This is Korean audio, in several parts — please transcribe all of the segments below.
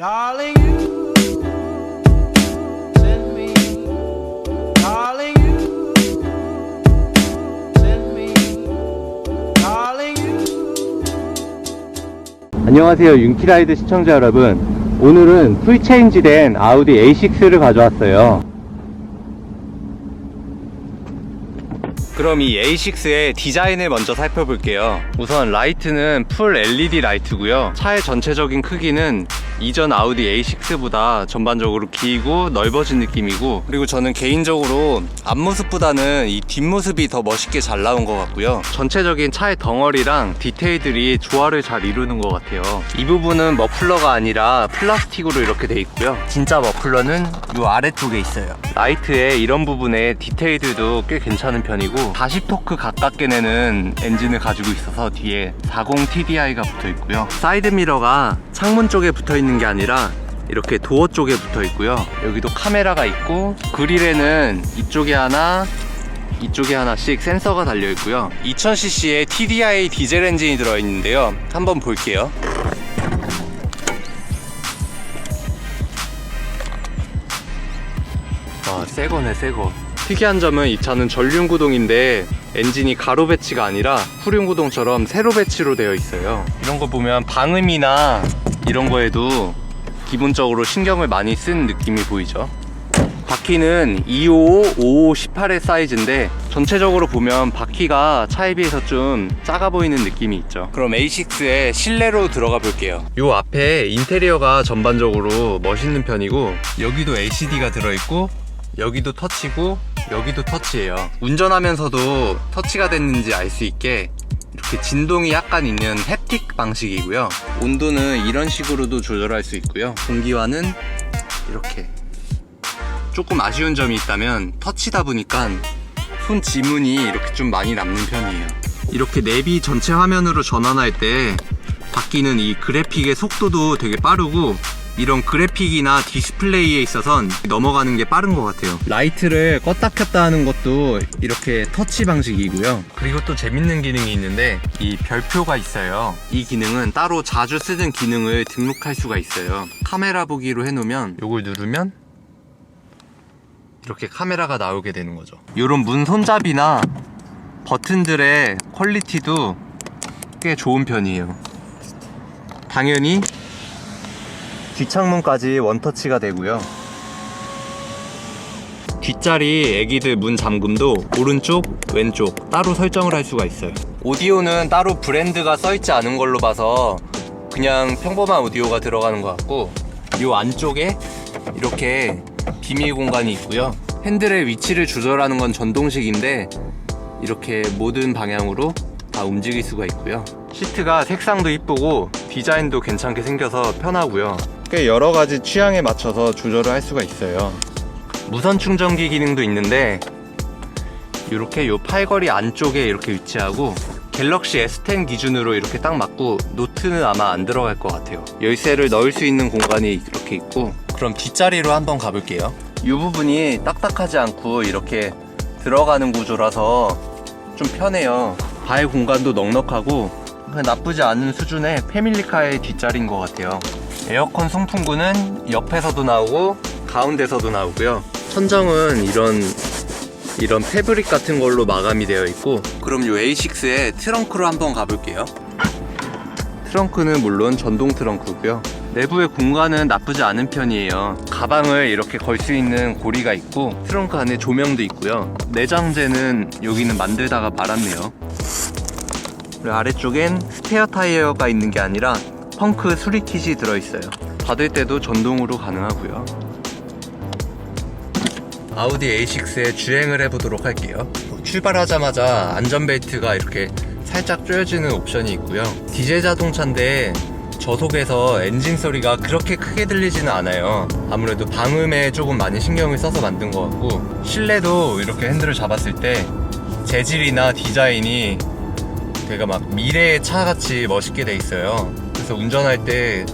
Darling, you send me. Darling, you send me. Darling, you. 안녕하세요 윤키라이드 시청자 여러분 오늘은 풀체인지된 아우디 A6를 가져왔어요 그럼 이 A6의 디자인을 먼저 살펴볼게요 우선 라이트는 풀 LED 라이트고요 차의 전체적인 크기는 이전 아우디 A6보다 전반적으로 길고 넓어진 느낌이고 그리고 저는 개인적으로 앞모습보다는 이 뒷모습이 더 멋있게 잘 나온 것 같고요. 전체적인 차의 덩어리랑 디테일들이 조화를 잘 이루는 것 같아요. 이 부분은 머플러가 아니라 플라스틱으로 이렇게 돼 있고요. 진짜 머플러는 이 아래쪽에 있어요. 라이트의 이런 부분에 디테일들도 꽤 괜찮은 편이고 40토크 가깝게 내는 엔진을 가지고 있어서 뒤에 40 TDI가 붙어 있고요. 사이드 미러가 창문 쪽에 붙어 있는 게 아니라 이렇게 도어 쪽에 붙어 있고요. 여기도 카메라가 있고 그릴에는 이쪽에 하나 이쪽에 하나씩 센서가 달려 있고요. 2000cc의 TDI 디젤 엔진이 들어 있는데요. 한번 볼게요. 아, 새거네, 새거. 특이한 점은 이 차는 전륜 구동인데 엔진이 가로 배치가 아니라 후륜 구동처럼 세로 배치로 되어 있어요. 이런 거 보면 방음이나 이런 거에도 기본적으로 신경을 많이 쓴 느낌이 보이죠. 바퀴는 255, 55, 18의 사이즈인데 전체적으로 보면 바퀴가 차에 비해서 좀 작아 보이는 느낌이 있죠. 그럼 A6의 실내로 들어가 볼게요. 요 앞에 인테리어가 전반적으로 멋있는 편이고 여기도 LCD가 들어있고 여기도 터치고 여기도 터치예요. 운전하면서도 터치가 됐는지 알 수 있게 이렇게 진동이 약간 있는 햅틱 방식이고요. 온도는 이런 식으로도 조절할 수 있고요. 공기와는 이렇게 조금 아쉬운 점이 있다면 터치다 보니까 손 지문이 이렇게 좀 많이 남는 편이에요. 이렇게 내비 전체 화면으로 전환할 때 바뀌는 이 그래픽의 속도도 되게 빠르고 이런 그래픽이나 디스플레이에 있어선 넘어가는 게 빠른 것 같아요. 라이트를 껐다 켰다 하는 것도 이렇게 터치 방식이고요. 그리고 또 재밌는 기능이 있는데 이 별표가 있어요. 이 기능은 따로 자주 쓰는 기능을 등록할 수가 있어요. 카메라 보기로 해놓으면 이걸 누르면 이렇게 카메라가 나오게 되는 거죠. 이런 문 손잡이나 버튼들의 퀄리티도 꽤 좋은 편이에요. 당연히 뒷창문까지 원터치가 되고요. 뒷자리 애기들 문 잠금도 오른쪽, 왼쪽 따로 설정을 할 수가 있어요. 오디오는 따로 브랜드가 써있지 않은 걸로 봐서 그냥 평범한 오디오가 들어가는 것 같고 이 안쪽에 이렇게 비밀 공간이 있고요. 핸들의 위치를 조절하는 건 전동식인데 이렇게 모든 방향으로 다 움직일 수가 있고요. 시트가 색상도 이쁘고 디자인도 괜찮게 생겨서 편하고요. 꽤 여러 가지 취향에 맞춰서 조절을 할 수가 있어요. 무선 충전기 기능도 있는데 이렇게 요 팔걸이 안쪽에 이렇게 위치하고 갤럭시 S10 기준으로 이렇게 딱 맞고 노트는 아마 안 들어갈 것 같아요. 열쇠를 넣을 수 있는 공간이 이렇게 있고 그럼 뒷자리로 한번 가볼게요. 이 부분이 딱딱하지 않고 이렇게 들어가는 구조라서 좀 편해요. 발 공간도 넉넉하고 나쁘지 않은 수준의 패밀리카의 뒷자리인 것 같아요. 에어컨 송풍구는 옆에서도 나오고 가운데서도 나오고요. 천정은 이런 이런 패브릭 같은 걸로 마감이 되어 있고 그럼 이 A6의 트렁크로 한번 가볼게요. 트렁크는 물론 전동 트렁크고요. 내부의 공간은 나쁘지 않은 편이에요. 가방을 이렇게 걸 수 있는 고리가 있고 트렁크 안에 조명도 있고요. 내장재는 여기는 만들다가 말았네요. 그리고 아래쪽엔 스페어 타이어가 있는 게 아니라 펑크 수리킷이 들어있어요. 닫을 때도 전동으로 가능하고요. 아우디 A6에 주행을 해보도록 할게요. 출발하자마자 안전벨트가 이렇게 살짝 조여지는 옵션이 있고요. 디젤 자동차인데 저속에서 엔진 소리가 그렇게 크게 들리지는 않아요. 아무래도 방음에 조금 많이 신경을 써서 만든 것 같고 실내도 이렇게 핸들을 잡았을 때 재질이나 디자인이 되게 막 미래의 차 같이 멋있게 돼 있어요. 그래서 운전할 때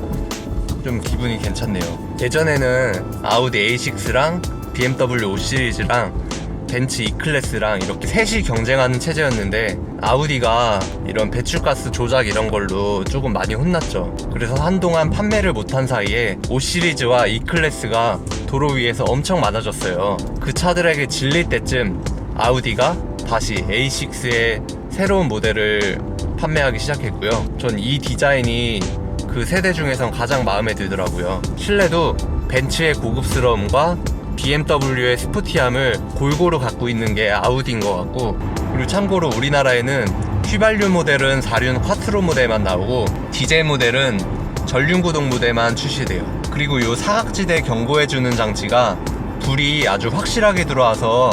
좀 기분이 괜찮네요. 예전에는 아우디 A6랑 BMW 5 시리즈랑 벤츠 E 클래스랑 이렇게 셋이 경쟁하는 체제였는데 아우디가 이런 배출가스 조작 이런 걸로 조금 많이 혼났죠. 그래서 한동안 판매를 못한 사이에 5 시리즈와 E 클래스가 도로 위에서 엄청 많아졌어요. 그 차들에게 질릴 때쯤 아우디가 다시 A6의 새로운 모델을 판매하기 시작했고요. 전 이 디자인이 그 세대 중에선 가장 마음에 들더라고요. 실내도 벤츠의 고급스러움과 BMW의 스포티함을 골고루 갖고 있는 게 아우디인 것 같고 그리고 참고로 우리나라에는 휘발유 모델은 4륜 쿼트로 모델만 나오고 디젤 모델은 전륜 구동 모델만 출시돼요. 그리고 이 사각지대 경고해주는 장치가 불이 아주 확실하게 들어와서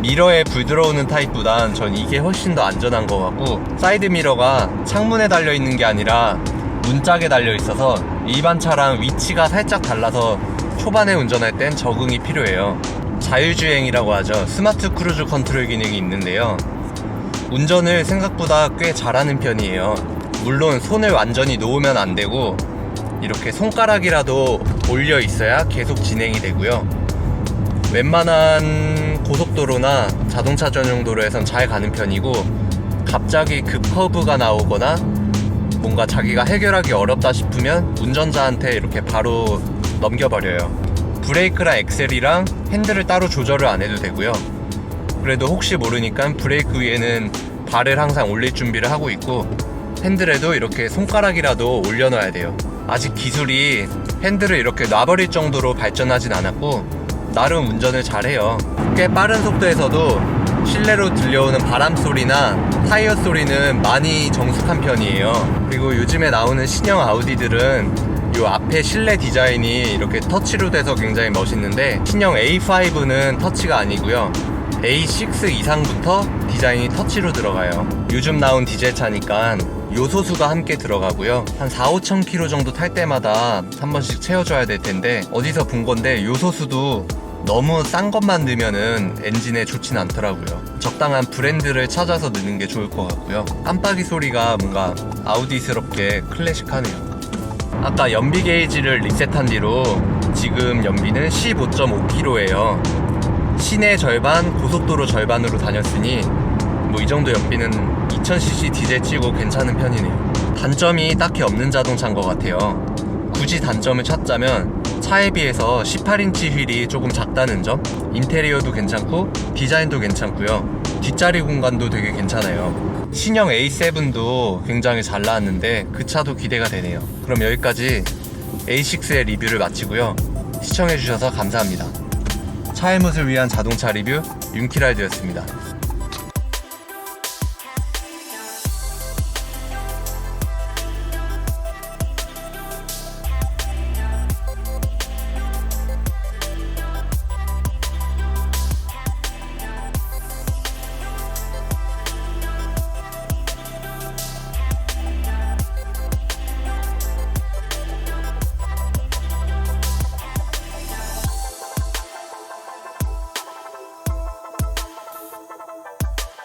미러에 불 들어오는 타입보단 전 이게 훨씬 더 안전한 것 같고 사이드 미러가 창문에 달려 있는 게 아니라 문짝에 달려 있어서 일반 차랑 위치가 살짝 달라서 초반에 운전할 땐 적응이 필요해요. 자율주행이라고 하죠. 스마트 크루즈 컨트롤 기능이 있는데요. 운전을 생각보다 꽤 잘하는 편이에요. 물론 손을 완전히 놓으면 안 되고 이렇게 손가락이라도 올려 있어야 계속 진행이 되고요. 웬만한 고속도로나 자동차 전용 도로에선 잘 가는 편이고 갑자기 급 커브가 나오거나 뭔가 자기가 해결하기 어렵다 싶으면 운전자한테 이렇게 바로 넘겨버려요. 브레이크랑 엑셀이랑 핸들을 따로 조절을 안 해도 되고요. 그래도 혹시 모르니까 브레이크 위에는 발을 항상 올릴 준비를 하고 있고 핸들에도 이렇게 손가락이라도 올려놔야 돼요. 아직 기술이 핸들을 이렇게 놔버릴 정도로 발전하진 않았고 나름 운전을 잘해요. 꽤 빠른 속도에서도 실내로 들려오는 바람 소리나 타이어 소리는 많이 정숙한 편이에요. 그리고 요즘에 나오는 신형 아우디들은 요 앞에 실내 디자인이 이렇게 터치로 돼서 굉장히 멋있는데 신형 A5는 터치가 아니고요. A6 이상부터 디자인이 터치로 들어가요. 요즘 나온 디젤 차니까 요소수가 함께 들어가고요. 한 4, 5천 킬로 정도 탈 때마다 한 번씩 채워줘야 될 텐데 어디서 본 건데 요소수도 너무 싼 것만 넣으면은 엔진에 좋진 않더라고요. 적당한 브랜드를 찾아서 넣는 게 좋을 것 같고요. 깜빡이 소리가 뭔가 아우디스럽게 클래식하네요. 아까 연비 게이지를 리셋한 뒤로 지금 연비는 15.5km예요. 시내 절반, 고속도로 절반으로 다녔으니 뭐 이 정도 연비는 2000cc 디젤 치고 괜찮은 편이네요. 단점이 딱히 없는 자동차인 것 같아요. 굳이 단점을 찾자면 차에 비해서 18인치 휠이 조금 작다는 점, 인테리어도 괜찮고 디자인도 괜찮고요. 뒷자리 공간도 되게 괜찮아요. 신형 A7도 굉장히 잘 나왔는데 그 차도 기대가 되네요. 그럼 여기까지 A6의 리뷰를 마치고요. 시청해주셔서 감사합니다. 차의 멋을 위한 자동차 리뷰 윤키랄드였습니다.